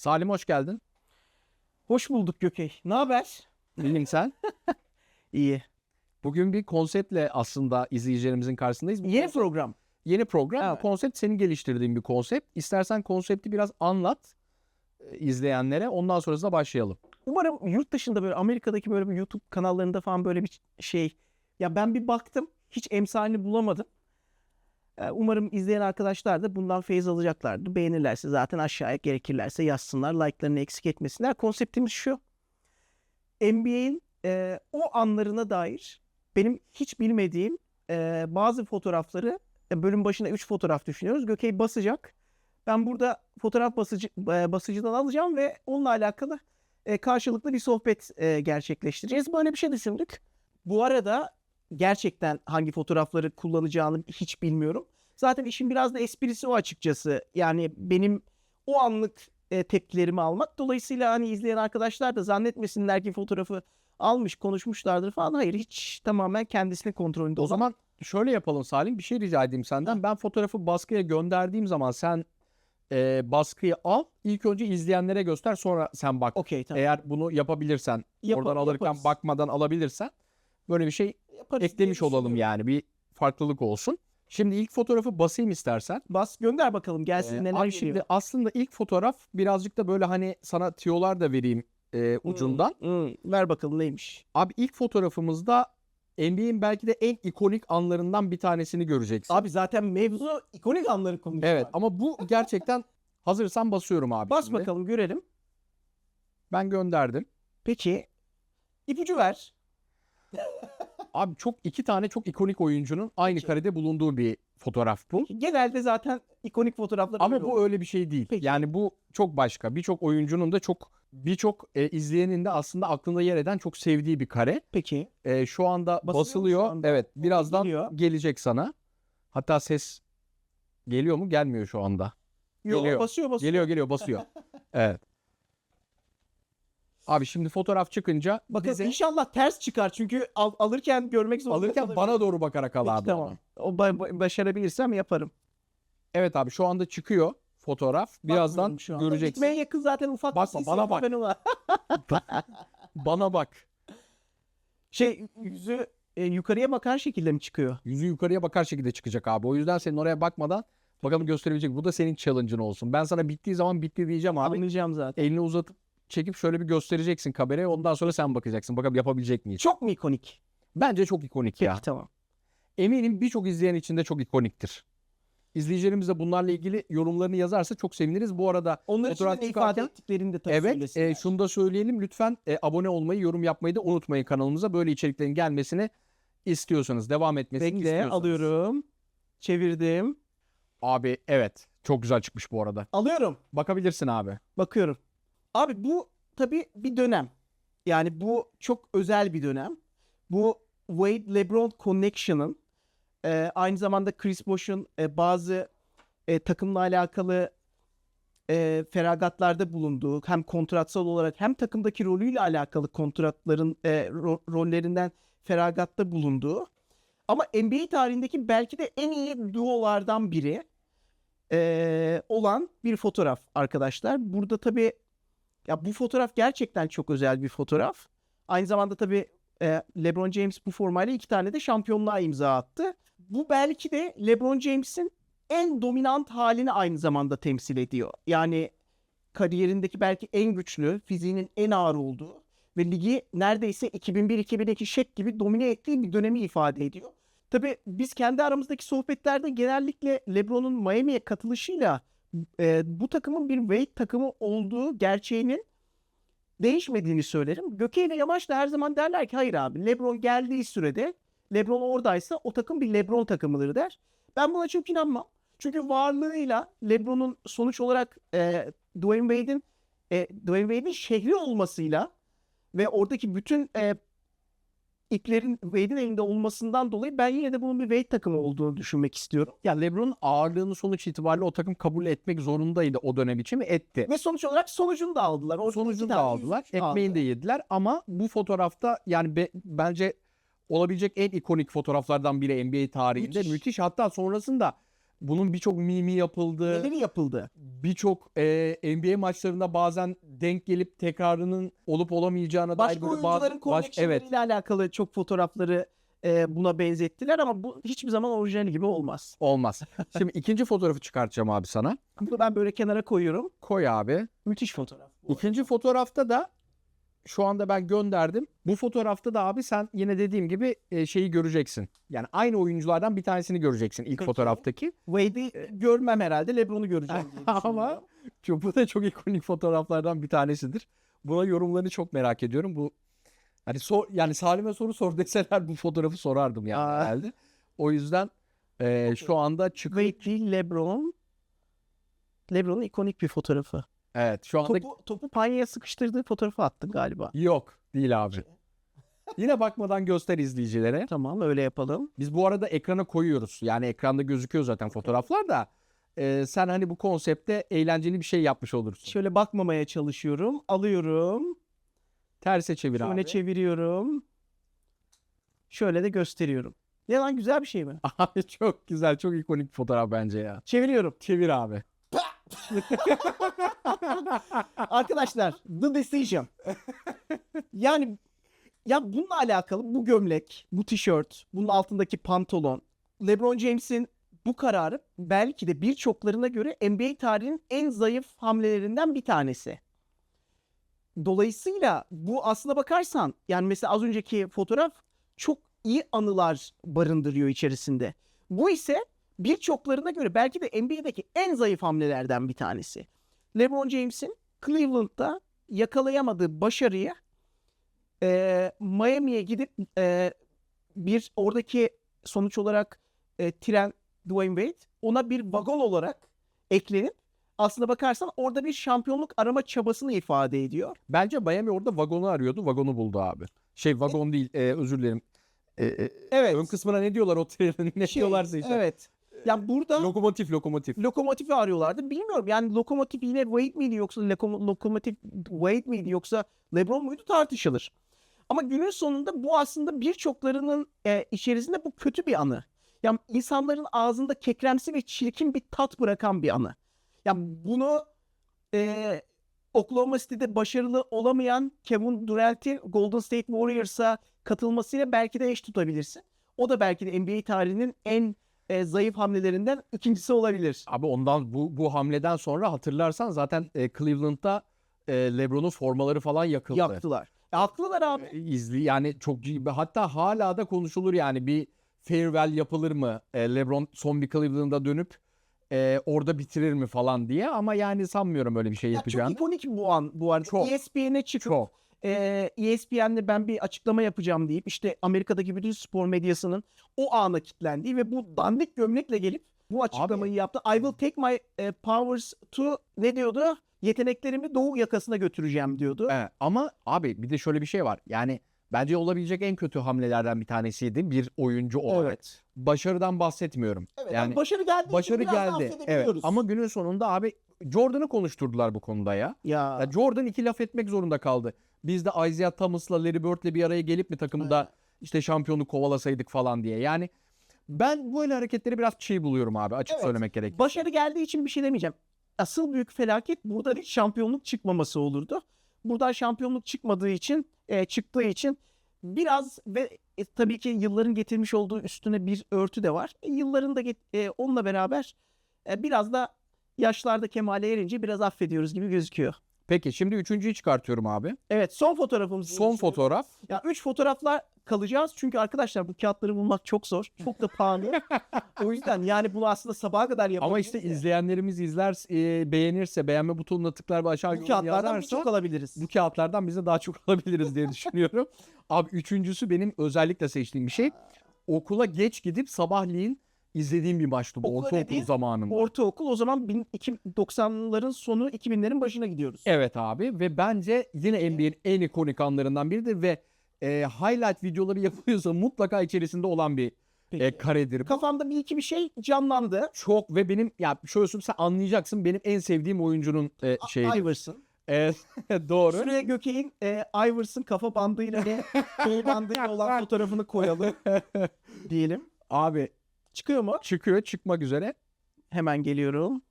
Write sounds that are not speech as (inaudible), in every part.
Salim hoş geldin. Hoş bulduk Gökey. Ne haber? İyiyim sen. (laughs) İyi. Bugün bir konseptle aslında izleyicilerimizin karşısındayız. Bu Yeni konsept- program. yeni program. Evet. Konsept senin geliştirdiğin bir konsept. İstersen konsepti biraz anlat e, izleyenlere. Ondan sonrasında başlayalım. Umarım yurt dışında böyle Amerika'daki böyle bir YouTube kanallarında falan böyle bir şey. Ya ben bir baktım. Hiç emsalini bulamadım. Umarım izleyen arkadaşlar da bundan feyiz alacaklardır. Beğenirlerse zaten aşağıya gerekirlerse yazsınlar. Like'larını eksik etmesinler. Konseptimiz şu. NBA'in e, o anlarına dair benim hiç bilmediğim e, bazı fotoğrafları e, bölüm başına 3 fotoğraf düşünüyoruz. Gökey basacak. Ben burada fotoğraf basıcı, e, basıcıdan alacağım ve onunla alakalı e, karşılıklı bir sohbet e, gerçekleştireceğiz. Böyle bir şey düşündük. Bu arada gerçekten hangi fotoğrafları kullanacağını hiç bilmiyorum. Zaten işin biraz da esprisi o açıkçası. Yani benim o anlık e, tepkilerimi almak. Dolayısıyla hani izleyen arkadaşlar da zannetmesinler ki fotoğrafı almış konuşmuşlardır falan. Hayır hiç tamamen kendisinin kontrolünde. O zaman şöyle yapalım Salim. Bir şey rica edeyim senden. Ben fotoğrafı baskıya gönderdiğim zaman sen e, baskıyı al. İlk önce izleyenlere göster. Sonra sen bak. okey tamam. Eğer bunu yapabilirsen, Yapa- oradan alırken yaparız. bakmadan alabilirsen böyle bir şey Yaparız eklemiş olalım yani. Bir farklılık olsun. Şimdi ilk fotoğrafı basayım istersen. Bas gönder bakalım gelsin Ee, neler abi geliyor. şimdi aslında ilk fotoğraf birazcık da böyle hani sana tiyolar da vereyim e, ucundan. Hmm, hmm. Ver bakalım neymiş. Abi ilk fotoğrafımızda NBA'in belki de en ikonik anlarından bir tanesini göreceksin. Abi zaten mevzu ikonik anları konuşuyor. evet ama bu gerçekten (laughs) hazırsan basıyorum abi. Bas şimdi. bakalım görelim. Ben gönderdim. Peki ipucu ver. Abi çok iki tane çok ikonik oyuncunun aynı Peki. karede bulunduğu bir fotoğraf bu. Genelde zaten ikonik fotoğraflar Ama öyle bu olur. öyle bir şey değil. Peki. Yani bu çok başka. Birçok oyuncunun da çok birçok e, izleyenin de aslında aklında yer eden çok sevdiği bir kare. Peki. E, şu anda Basılıyor basılıyor. şu anda? Evet, birazdan Geliyor. gelecek sana. Hatta ses geliyor mu? Gelmiyor şu anda. Yo, Geliyor. basıyor basıyor. Geliyor geliyor basıyor. (laughs) evet. Abi şimdi fotoğraf çıkınca Bakın bize inşallah ters çıkar çünkü al- alırken görmek zorunda alırken kalabilirim. bana doğru bakarak al Peki, abi. tamam. O ba- ba- başarabilirsem yaparım. Evet abi şu anda çıkıyor fotoğraf. Birazdan şu anda. göreceksin. Gitmeye yakın zaten ufak bir Bakma, sis bana bak. ben. (laughs) Bana bak. Şey yüzü e, yukarıya bakan şekilde mi çıkıyor? Yüzü yukarıya bakar şekilde çıkacak abi. O yüzden senin oraya bakmadan bakalım gösterebilecek. Bu da senin challenge'ın olsun. Ben sana bittiği zaman bitti diyeceğim abi. Anlayacağım zaten. Elini uzatıp çekip şöyle bir göstereceksin kameraya. Ondan sonra sen bakacaksın. Bakalım yapabilecek miyiz? Çok mu ikonik? Bence çok ikonik Peki ya. tamam. Eminim birçok izleyen için de çok ikoniktir. İzleyicilerimiz de bunlarla ilgili yorumlarını yazarsa çok seviniriz. Bu arada Onlar için Fotoğraf ifade ettiklerini de tabii evet e, şunu da söyleyelim. Lütfen e, abone olmayı, yorum yapmayı da unutmayın kanalımıza. Böyle içeriklerin gelmesini istiyorsanız, devam etmesini Bekle istiyorsanız. alıyorum. Çevirdim. Abi evet çok güzel çıkmış bu arada. Alıyorum. Bakabilirsin abi. Bakıyorum. Abi bu tabii bir dönem. Yani bu çok özel bir dönem. Bu Wade LeBron Connection'ın e, aynı zamanda Chris Bosh'un e, bazı e, takımla alakalı e, feragatlarda bulunduğu hem kontratsal olarak hem takımdaki rolüyle alakalı kontratların e, ro- rollerinden feragatta bulunduğu ama NBA tarihindeki belki de en iyi duolardan biri e, olan bir fotoğraf arkadaşlar. Burada tabii ya bu fotoğraf gerçekten çok özel bir fotoğraf. Aynı zamanda tabii e, LeBron James bu formayla iki tane de şampiyonluğa imza attı. Bu belki de LeBron James'in en dominant halini aynı zamanda temsil ediyor. Yani kariyerindeki belki en güçlü, fiziğinin en ağır olduğu ve ligi neredeyse 2001-2002 şek gibi domine ettiği bir dönemi ifade ediyor. Tabii biz kendi aramızdaki sohbetlerde genellikle LeBron'un Miami'ye katılışıyla e, bu takımın bir Wade takımı olduğu gerçeğinin değişmediğini söylerim. Gökey ve Yamaç da her zaman derler ki hayır abi LeBron geldiği sürede LeBron oradaysa o takım bir LeBron takımıdır der. Ben buna çok inanmam. Çünkü varlığıyla LeBron'un sonuç olarak e, Dwayne Wade'in e, Dwayne Wade'in şehri olmasıyla ve oradaki bütün e, iplerin Wade'in elinde olmasından dolayı ben yine de bunun bir Wade takımı olduğunu düşünmek istiyorum. Ya LeBron'un ağırlığını sonuç itibariyle o takım kabul etmek zorundaydı o dönem için ve etti. Ve sonuç olarak sonucunu da aldılar. İki Sonucunu da aldılar. Ekmeğini de aldılar. yediler ama bu fotoğrafta yani be- bence olabilecek en ikonik fotoğraflardan biri NBA tarihinde. Müthiş. Müthiş. Hatta sonrasında bunun birçok mimi yapıldı. Neleri yapıldı? birçok e, NBA maçlarında bazen denk gelip tekrarının olup olamayacağına Başka dair böyle oyuncuların baş, evet connection'larıyla alakalı çok fotoğrafları e, buna benzettiler ama bu hiçbir zaman orijinali gibi olmaz. olmaz. Şimdi ikinci fotoğrafı çıkartacağım abi sana. Bunu ben böyle kenara koyuyorum. Koy abi. Müthiş fotoğraf. bu. İkinci fotoğrafta da şu anda ben gönderdim. Bu fotoğrafta da abi sen yine dediğim gibi e, şeyi göreceksin. Yani aynı oyunculardan bir tanesini göreceksin ilk Peki. fotoğraftaki. Wade'i görmem herhalde. LeBron'u göreceğim diye (laughs) Ama çok, bu da çok ikonik fotoğraflardan bir tanesidir. Buna yorumlarını çok merak ediyorum. Bu hani sor, yani Salim'e soru sor deseler bu fotoğrafı sorardım yani Aa. herhalde. O yüzden e, şu anda çıkıyor. Wade değil LeBron. LeBron'un ikonik bir fotoğrafı. Evet şu anda Topu, topu panyaya sıkıştırdığı fotoğrafı attın galiba. yok değil abi. (laughs) Yine bakmadan göster izleyicilere. Tamam öyle yapalım. Biz bu arada ekrana koyuyoruz. Yani ekranda gözüküyor zaten fotoğraflar da. e, sen hani bu konsepte eğlenceli bir şey yapmış olursun. Şöyle bakmamaya çalışıyorum. Alıyorum. Terse çevir Şöyle abi. çeviriyorum. Şöyle de gösteriyorum. Ne lan güzel bir şey mi? (laughs) Abi çok güzel, çok ikonik bir fotoğraf bence ya. Çeviriyorum. Çevir abi. (laughs) Arkadaşlar The Decision. Yani ya bununla alakalı bu gömlek, bu tişört, bunun altındaki pantolon, LeBron James'in bu kararı belki de birçoklarına göre NBA tarihinin en zayıf hamlelerinden bir tanesi. Dolayısıyla bu aslına bakarsan yani mesela az önceki fotoğraf çok iyi anılar barındırıyor içerisinde. Bu ise birçoklarına göre belki de NBA'deki en zayıf hamlelerden bir tanesi. LeBron James'in Cleveland'da yakalayamadığı başarıyı e, Miami'ye gidip e, bir oradaki sonuç olarak e, tren Dwayne Wade ona bir vagon olarak eklenip aslına bakarsan orada bir şampiyonluk arama çabasını ifade ediyor. Bence Miami orada vagonu arıyordu. Vagonu buldu abi. Şey vagon değil, e, özür dilerim. E, e, Evet. ön kısmına ne diyorlar o trenin? Ne Şey, diyorlarsa işte. Evet. Yani burada Lokomotif, lokomotif. lokomotifi arıyorlardı. Bilmiyorum yani lokomotif yine Wade miydi yoksa lokom- lokomotif Wade miydi yoksa LeBron muydu tartışılır. Ama günün sonunda bu aslında birçoklarının e, içerisinde bu kötü bir anı. Yani insanların ağzında kekremsi ve çirkin bir tat bırakan bir anı. Yani bunu e, Oklahoma City'de başarılı olamayan Kevin Durant'in Golden State Warriors'a katılmasıyla belki de eş tutabilirsin. O da belki de NBA tarihinin en e, zayıf hamlelerinden ikincisi olabilir. Abi ondan bu bu hamleden sonra hatırlarsan zaten e, Cleveland'da e, LeBron'un formaları falan yakıldı. Yaktılar. E, haklılar abi. E, izli yani çok ciddi- hatta hala da konuşulur yani bir farewell yapılır mı? E, LeBron son bir Cleveland'a dönüp e, orada bitirir mi falan diye ama yani sanmıyorum öyle bir şey Ya çok yapacağını. ikonik bu an bu arada. Çok. ESPN'e çıkıp Çok. E, ESPN'de ben bir açıklama yapacağım deyip işte Amerika'daki bütün spor medyasının o ana kilitlendiği ve bu dandik gömlekle gelip bu açıklamayı yaptı. I will take my e, powers to ne diyordu? Yeteneklerimi doğu yakasına götüreceğim diyordu. Evet, ama abi bir de şöyle bir şey var. Yani bence olabilecek en kötü hamlelerden bir tanesiydi bir oyuncu olarak. Evet. Başarıdan bahsetmiyorum. Evet, yani yani başarı geldi. başarı geldi. Evet. Ama günün sonunda abi Jordan'ı konuşturdular bu konuda ya. ya, Ya Jordan iki laf etmek zorunda kaldı. Biz de Isaiah Thomas'la Larry Bird'le bir araya gelip mi takımda işte şampiyonu kovalasaydık falan diye. Yani ben böyle hareketleri biraz çiğ buluyorum abi açık Evet. söylemek gerek. başarı geldiği için bir şey demeyeceğim. Asıl büyük felaket buradan hiç şampiyonluk çıkmaması olurdu. Buradan şampiyonluk çıkmadığı için, e, çıktığı için biraz ve e, tabii ki yılların getirmiş olduğu üstüne bir örtü de var. E, yılların da e, onunla beraber e, biraz da yaşlarda kemale erince biraz affediyoruz gibi gözüküyor. Peki şimdi üçüncüyü çıkartıyorum abi. Evet son fotoğrafımız. Son fotoğraf. Ya üç fotoğrafla kalacağız çünkü arkadaşlar bu kağıtları bulmak çok zor. Çok da pahalı. (laughs) o yüzden yani bunu aslında sabaha kadar yapabiliriz. Ama işte de. izleyenlerimiz izler, e, beğenirse, beğenme butonuna tıklar ve aşağı bu kağıtlardan birçok alabiliriz. bu kağıtlardan biz de daha çok (laughs) alabiliriz diye düşünüyorum. Abi üçüncüsü benim özellikle seçtiğim bir şey. Okula geç gidip sabahleyin izlediğim bir maçtı bu Okula ortaokul dediğin zamanında. Ortaokul o zaman 90'ların sonu 2000'lerin başına gidiyoruz. Evet abi ve bence yine NBA'nin en ikonik anlarından biridir ve e, highlight videoları (laughs) yapılıyorsa mutlaka içerisinde olan bir Peki. e, karedir. Kafamda bir iki bir şey canlandı. Çok ve benim ya şöyle söyleyeyim sen anlayacaksın benim en sevdiğim oyuncunun e, A- şeyi. Iverson. Evet (laughs) doğru. Şuraya Gökey'in e, Iverson kafa bandıyla ve kol (laughs) bandıyla olan fotoğrafını koyalım diyelim. Abi Çıkıyor mu? çıkıyor çıkmak üzere. Hemen geliyorum.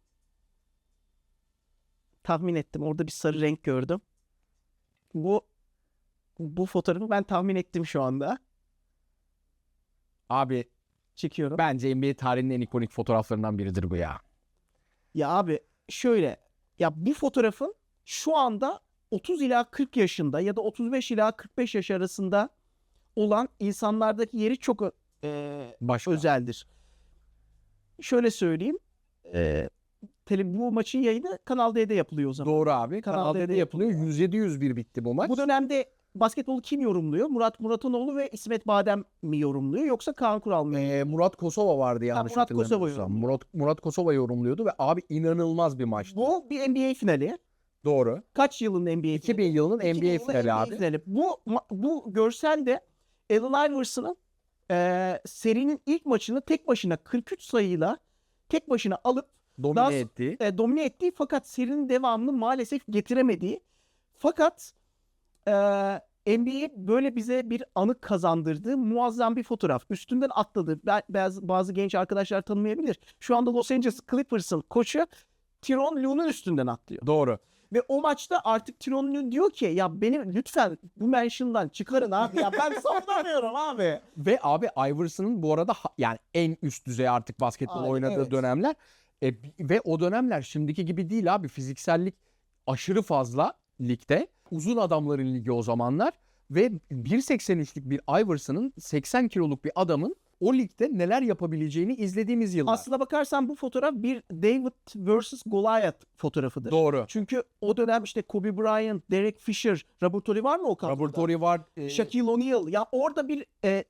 tahmin ettim. Orada bir sarı renk gördüm. Bu bu fotoğrafı ben tahmin ettim şu anda. Abi Çekiyorum. bence NBA tarihinin en ikonik fotoğraflarından biridir bu ya. Ya abi şöyle ya bu fotoğrafın şu anda 30 ila 40 yaşında ya da 35 ila 45 yaş arasında olan insanlardaki yeri çok eee, Başka. özeldir. Şöyle söyleyeyim. Eee tele, bu maçın yayını Kanal D'de yapılıyor o zaman. Doğru abi. Kanal Kanal D'de D'de yapılıyor. 107-101 bitti bu maç. Bu dönemde basketbolu kim yorumluyor? Murat Muratanoğlu ve İsmet Badem mi yorumluyor yoksa Kaan Kural mı? Ee, Murat Kosova vardı yanlış Murat Kosova. Murat, Murat Kosova yorumluyordu ve abi inanılmaz bir maçtı. Bu bir NBA finali. Doğru. Kaç yılın NBA finali? 2000 yılının 2000 NBA yılı finali abi. finali. Bu bu görselde Allen Iverson'ın eee, serinin ilk maçını tek başına 43 sayıyla tek başına alıp Domine Daha- etti. e, domine ettiği fakat serinin devamını maalesef getiremediği fakat e, NBA böyle bize bir anı kazandırdığı muazzam bir fotoğraf. Üstünden atladı. Bazı, bazı genç arkadaşlar tanımayabilir. Şu anda Los Angeles Clippers'ın koçu Tyronn Lue'nun üstünden atlıyor. Doğru. Ve o maçta artık Tyronn Lue diyor ki ya beni lütfen bu mention'dan çıkarın abi ya ben (laughs) savunamıyorum abi. Ve abi Iverson'ın bu arada yani en üst düzey artık basketbol Aynen, oynadığı evet. dönemler. E, ve o dönemler şimdiki gibi değil abi. Fiziksellik aşırı fazla ligde. Uzun adamların ligi o zamanlar. Ve 1.83'lük bir Iverson'ın 80 kiloluk bir adamın o ligde neler yapabileceğini izlediğimiz yıllar. Aslına bakarsan bu fotoğraf bir David vs. Goliath fotoğrafıdır. Doğru. Çünkü o dönem işte Kobe Bryant, Derek Fisher, Robert Ory var mı o kadroda? Robert Horry var. e, Shaquille O'Neal. Ya orada bir e,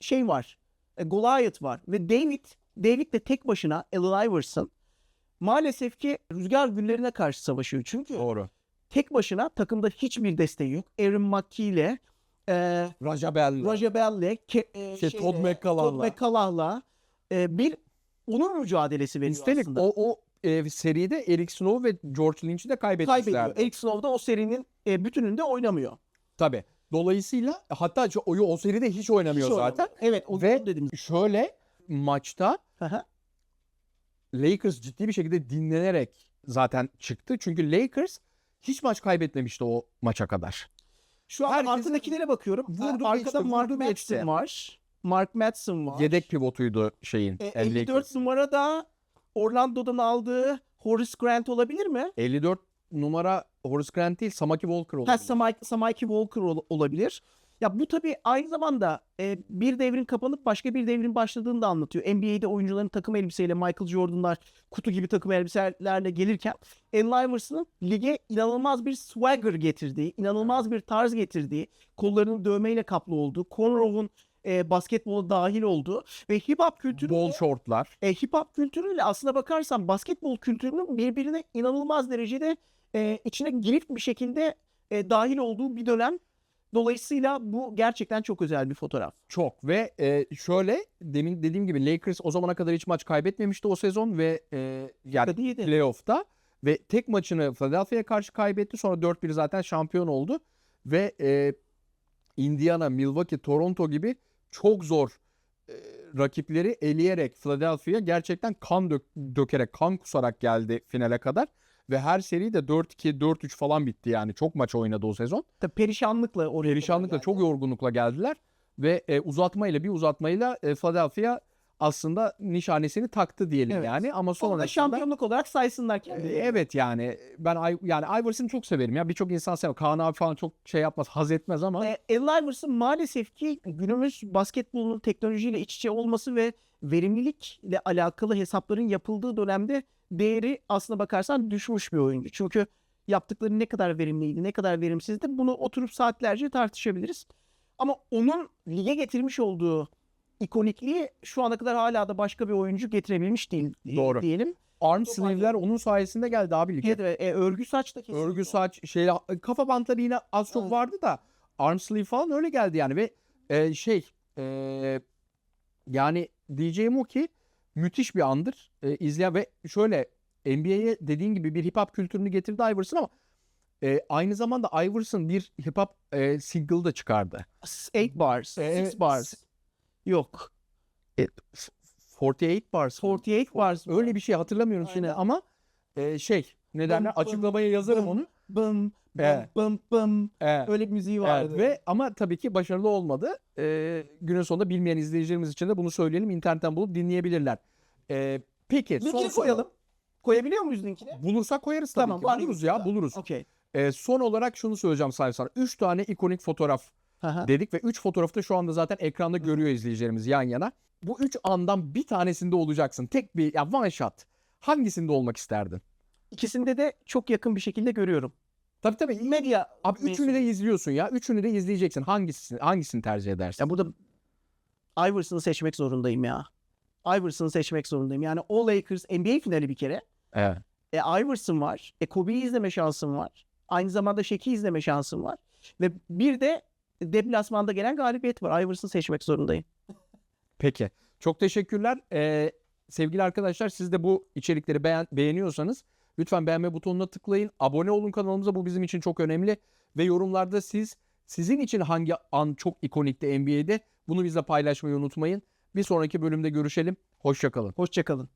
şey var. E, Goliath var. Ve David, David de tek başına Allen Iverson maalesef ki rüzgar güllerine karşı savaşıyor. Çünkü Doğru. tek başına takımda hiçbir desteği yok. Aaron McKee ile e, Raja Bell. Raja Bell'le ke- e, Şey, Todd McCullough'la. Todd McCullough'la, e, bir onur mücadelesi veriyor Üstelik aslında. o, o e, seride Eric Snow ve George Lynch'i de kaybetmişlerdi. kaybediyor. Eric Snow da o serinin e, bütününde oynamıyor. Tabii. Dolayısıyla hatta şu- o, o seride hiç oynamıyor Hiç zaten. oynamıyor. Evet, o Ve dedim. şöyle maçta Hı hı. Lakers ciddi bir şekilde dinlenerek zaten çıktı. Çünkü Lakers hiç maç kaybetmemişti o maça kadar. Şu an Herkesin arkadakilere bakıyorum. vurdu Arkada geçti, Mark. Madsen var. Mark Madsen var. Yedek pivotuydu şeyin. E, e, 54 Lakers. numara da Orlando'dan aldığı Horace Grant olabilir mi? 54 numara Horace Grant değil Samaki Walker oldu. Ha, Samaki, Samaki Walker ol- olabilir. Ya bu tabii aynı zamanda e, bir devrin kapanıp başka bir devrin başladığını da anlatıyor. NBA'de oyuncuların takım elbiseyle Michael Jordan'lar kutu gibi takım elbiselerle gelirken Allen Iverson'ın lige inanılmaz bir swagger getirdiği, inanılmaz bir tarz getirdiği, kollarının dövmeyle kaplı olduğu, cornrow'un e, basketbola dahil olduğu ve hip hop kültürü Bol şortlar. e, hip hop kültürüyle aslına bakarsan basketbol kültürünün birbirine inanılmaz derecede e, içine girip bir şekilde e, dahil olduğu bir dönem. Dolayısıyla bu gerçekten çok özel bir fotoğraf. Çok ve e, şöyle demin dediğim gibi Lakers o zamana kadar hiç maç kaybetmemişti o sezon ve e, yani playoff'ta ve tek maçını Philadelphia'ya karşı kaybetti. Sonra 4-1 zaten şampiyon oldu ve e, Indiana, Milwaukee, Toronto gibi çok zor e, rakipleri eleyerek Philadelphia gerçekten kan dök- dökerek, kan kusarak geldi finale kadar ve her seri de 4-2, 4-3 falan bitti yani. Çok maç oynadı o sezon. Tabii perişanlıkla oraya Perişanlıkla geldi. çok yorgunlukla geldiler ve e, uzatmayla bir uzatmayla e, Philadelphia aslında nişanesini taktı diyelim Evet. yani ama Sonra da sonrasında şampiyonluk olarak saysınlar e, kendilerini. evet yani ben yani Iverson'ı çok severim ya birçok insan sever. Kaan abi falan çok şey yapmaz, haz etmez ama E, Allen Iverson maalesef ki günümüz basketbolunun teknolojiyle iç içe olması ve verimlilikle alakalı hesapların yapıldığı dönemde değeri aslına bakarsan düşmüş bir oyuncu. Çünkü yaptıkları ne kadar verimliydi, ne kadar verimsizdi bunu oturup saatlerce tartışabiliriz. Ama onun lige getirmiş olduğu ikonikliği şu ana kadar hala da başka bir oyuncu getirebilmiş değil Doğru. diyelim. arm sleeve'ler onun sayesinde geldi abi lige. Evet, e, örgü saç da kesinlikle. Örgü saç, şey kafa bantları yine az çok Evet. vardı da arm sleeve falan öyle geldi yani ve e, şey e, yani diyeceğim o ki müthiş bir andır e, izleyen ve şöyle NBA'ye dediğin gibi bir hip hop kültürünü getirdi Iverson ama e, aynı zamanda Iverson bir hip hop e, single da çıkardı. 8 bars, 6 Evet. bars. Yok. 48 bars. mı? 48 bars. Öyle bir şey hatırlamıyorum şimdi Aynen. ama e, şey ne derler? Açıklamaya yazarım bım. onu. Bım Evet. bım bım. Evet. Öyle bir müziği vardı. Evet, ve ama tabii ki başarılı olmadı. Ee, günün sonunda bilmeyen izleyicilerimiz için de bunu söyleyelim. İnternetten bulup dinleyebilirler. Ee, peki son Linkini soru. koyalım. Koyabiliyor muyuz linkini? Bulursak koyarız tabii Tamam, ki. var Buluruz ya buluruz. Okey. Ee, son olarak şunu söyleyeceğim Salih sana. Üç tane ikonik fotoğraf Aha. dedik ve üç fotoğrafı da şu anda zaten ekranda görüyor izleyicilerimiz yan yana. Bu üç andan bir tanesinde olacaksın. Tek bir ya one shot. Hangisinde olmak isterdin? İkisinde de çok yakın bir şekilde görüyorum. Tabii tabii. Medya Abi üçünü de izliyorsun ya. Üçünü de izleyeceksin. Hangisini hangisini tercih edersin? Ya burada Iverson'ı seçmek zorundayım ya. Iverson'ı seçmek zorundayım. Yani o Lakers NBA finali bir kere. Evet. E Iverson var. E Kobe'yi izleme şansım var. Aynı zamanda Shaq'i izleme şansım var. Ve bir de deplasmanda gelen galibiyet var. Iverson'ı seçmek zorundayım. Peki. Çok teşekkürler. Ee, sevgili arkadaşlar siz de bu içerikleri beğen beğeniyorsanız lütfen beğenme butonuna tıklayın. Abone olun kanalımıza. Bu bizim için çok önemli. Ve yorumlarda siz sizin için hangi an çok ikonikti NBA'de bunu bizle paylaşmayı unutmayın. Bir sonraki bölümde görüşelim. Hoşçakalın. Hoşçakalın.